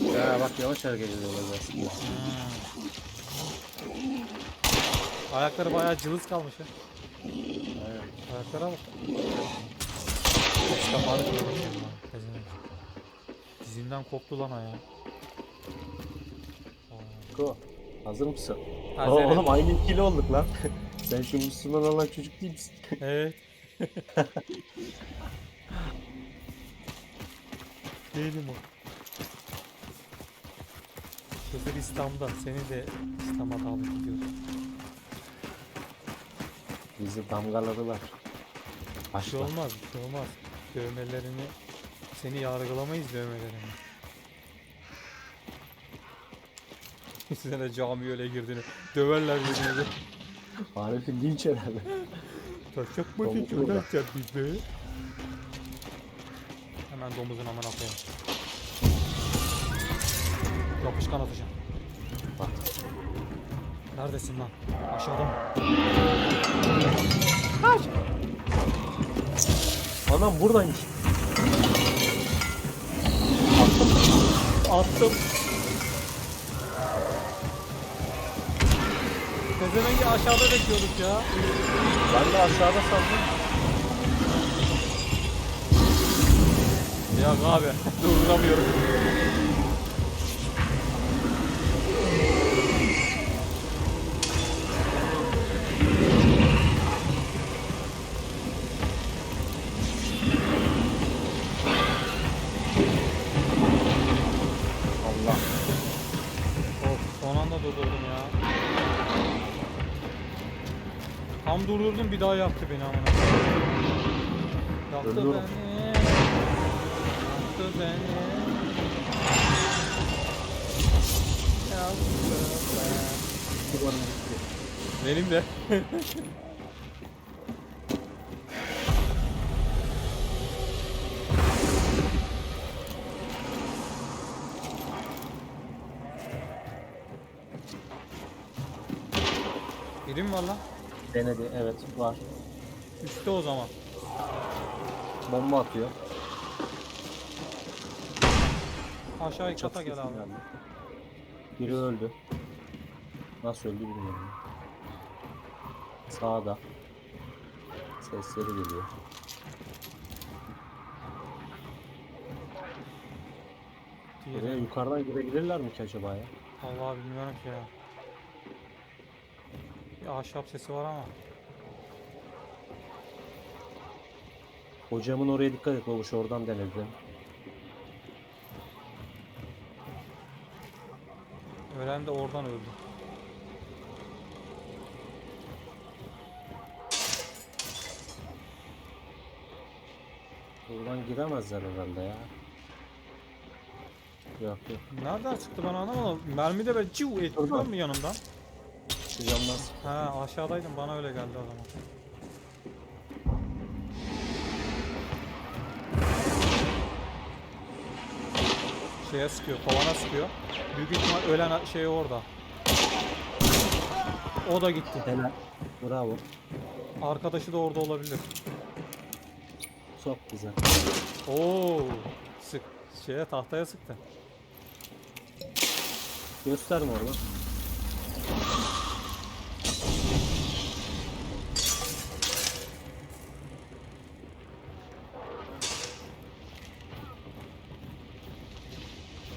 Ya bak yavaş hareket ediyorlar aslında. Ayakları bayağı cılız kalmış ya. Aynen. Ayaklara bak. Kafanı kırmış ya. Dizimden koptu lan ayağı. Aa, Ko. Hazır mısın? Hazırım. Oğlum aynı ikili olduk lan. Sen şu Müslüman olan çocuk değil misin? Evet. Değilim o. Kızır İslam'da. Seni de İslam'a davet ediyoruz. Bizi damgaladılar. Bir şey olmaz, bir şey olmaz. Dövmelerini, seni yargılamayız dövmelerini. Size de cami öyle girdiğini döverler birbirini. Arif'in linç herhalde. Taşak mı Domuz burada. öğreteceğim bizi? Hemen domuzun amına koyayım. Yapışkan atacağım. Bak. Neredesin lan? Aşağıda mı? Anam buradaymış. Attım. Pezevengi aşağıda bekliyorduk ya. Ben de aşağıda sandım. Ya abi durduramıyorum. Son anda durdurdum ya. Tam durdurdum bir daha yaktı beni amına. Yaktı Ölüyorum. beni. Yaktı beni. Yaktı beni. Benim de. Biri mi var lan? Denedi evet var. Üstte o zaman. Bomba atıyor. Aşağı kata gel abi. geldi. Biri öldü. Nasıl öldü bilmiyorum. Sağda. Sesleri geliyor. Diğeri. yukarıdan girebilirler mi ki acaba ya? Allah bilmiyorum ki ya. Bir ahşap sesi var ama. Hocamın oraya dikkat et babuş oradan denedi. Ölen de oradan öldü. Buradan giremezler herhalde ya. Yok yok. Nereden çıktı ben anlamadım. Mermi de böyle ciu Oradan. mu yanımdan? Şu camdan Ha aşağıdaydım bana öyle geldi o zaman. Şeye sıkıyor, kovana sıkıyor. Büyük ihtimal ölen şey orada. O da gitti. Helal. Bravo. Arkadaşı da orada olabilir. Çok güzel. Oo, sık şeye tahtaya sıktı. Gösterme orada.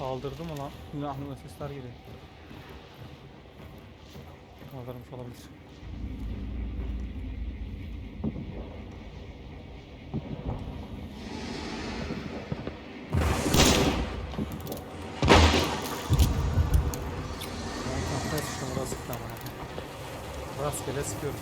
Kaldırdı mı lan? Aklıma sesler geliyor. Kaldırmış olabilir. Rastgele sıkıyorum.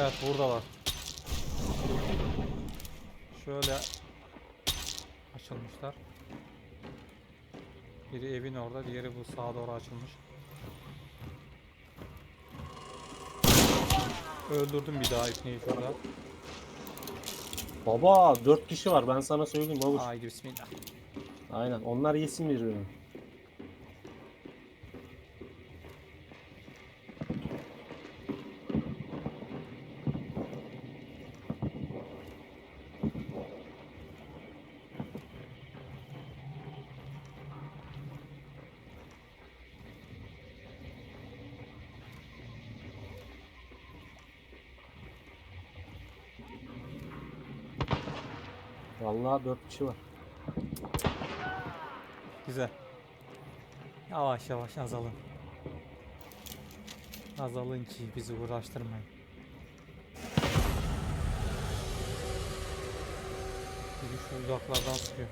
Evet buradalar. Şöyle açılmışlar. Biri evin orada, diğeri bu sağa doğru açılmış. Öldürdüm bir daha ipneyi şurada. Baba 4 kişi var ben sana söyleyeyim babuş. Haydi bismillah. Aynen onlar yesin birbirini. Vallahi 4 kişi var. Güzel. Yavaş yavaş azalın. Azalın ki bizi uğraştırmayın. Biri şu uzaklardan sıkıyor.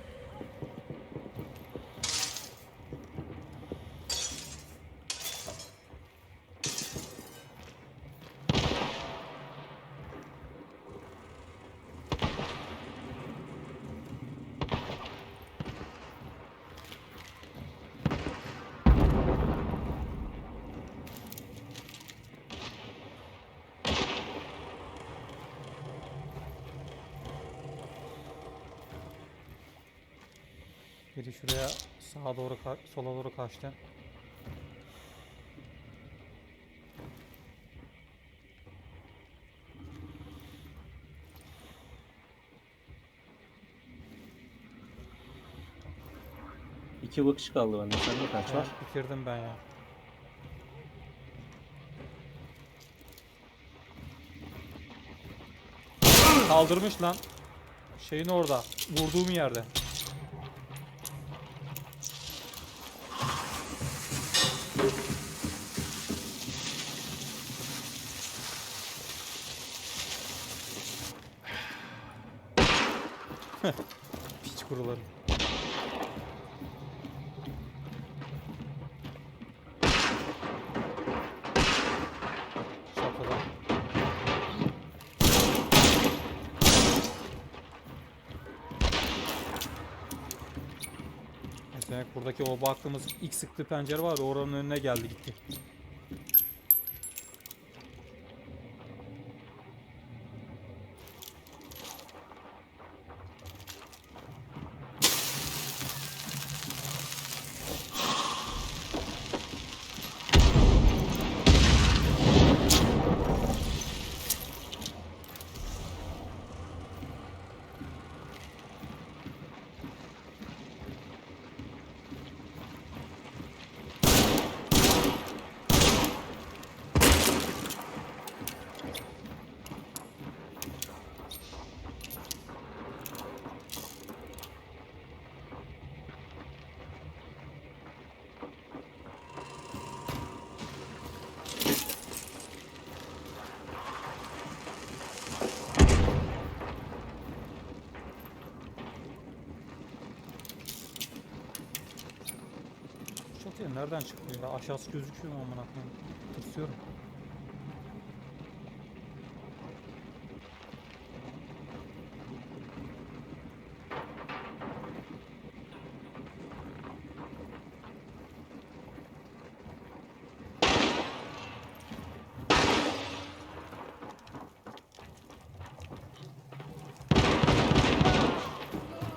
Biri şuraya sağa doğru sola doğru kaçtı. İki bakış kaldı bende. Sende kaç var? Evet, bitirdim ben ya. Kaldırmış lan. Şeyin orada. Vurduğum yerde. Kuruları. Mesela buradaki o baktığımız ilk sıktığı pencere var oranın önüne geldi gitti. Nereden çıktı ya? Aşağısı gözüküyor mu amına koyayım? Tırsıyorum.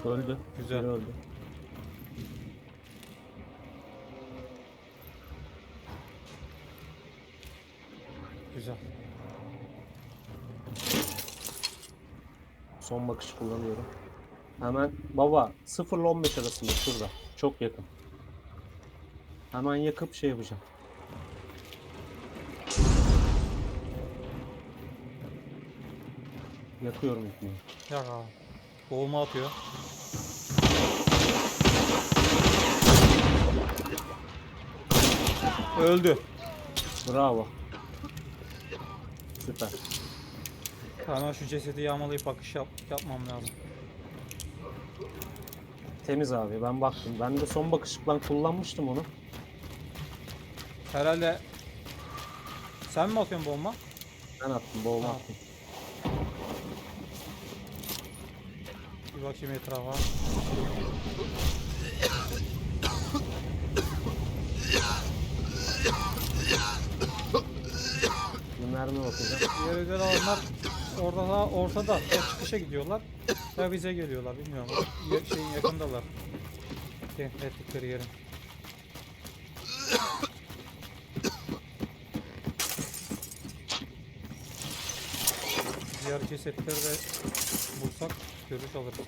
Öldü. Güzel. Biri öldü. Güzel. Son bakışı kullanıyorum. Hemen baba 0 ile 15 arasında şurada. Çok yakın. Hemen yakıp şey yapacağım. Yakıyorum ipneyi. Yak abi. Boğulma atıyor. Öldü. Bravo. Süper. Hemen şu cesedi yağmalayıp bakış yap yapmam lazım. Temiz abi ben baktım. Ben de son bakışlıktan kullanmıştım onu. Herhalde sen mi atıyorsun bomba? Ben attım boğma Ha. attım. Bir bakayım etrafa. Bir mermi bakacağım. Özel alanlar orada ortada ya çıkışa gidiyorlar ya bize geliyorlar bilmiyorum. Ya, şeyin yakındalar. Tehdit ettikleri yerin. Diğer cesetleri de bulsak görüş alırız.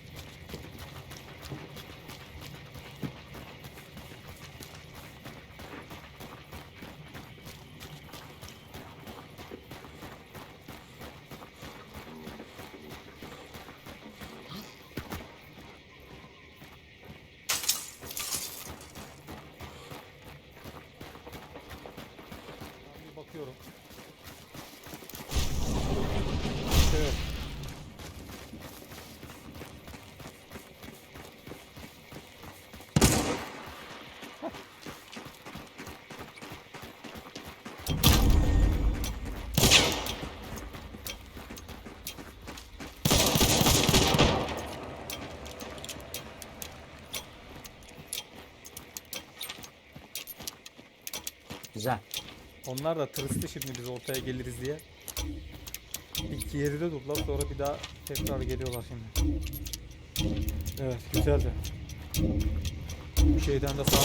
Güzel. Onlar da tırstı şimdi biz ortaya geliriz diye. İlk geride durdular sonra bir daha tekrar geliyorlar şimdi. Evet güzeldi. Şeyden de sağ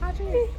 Hadi.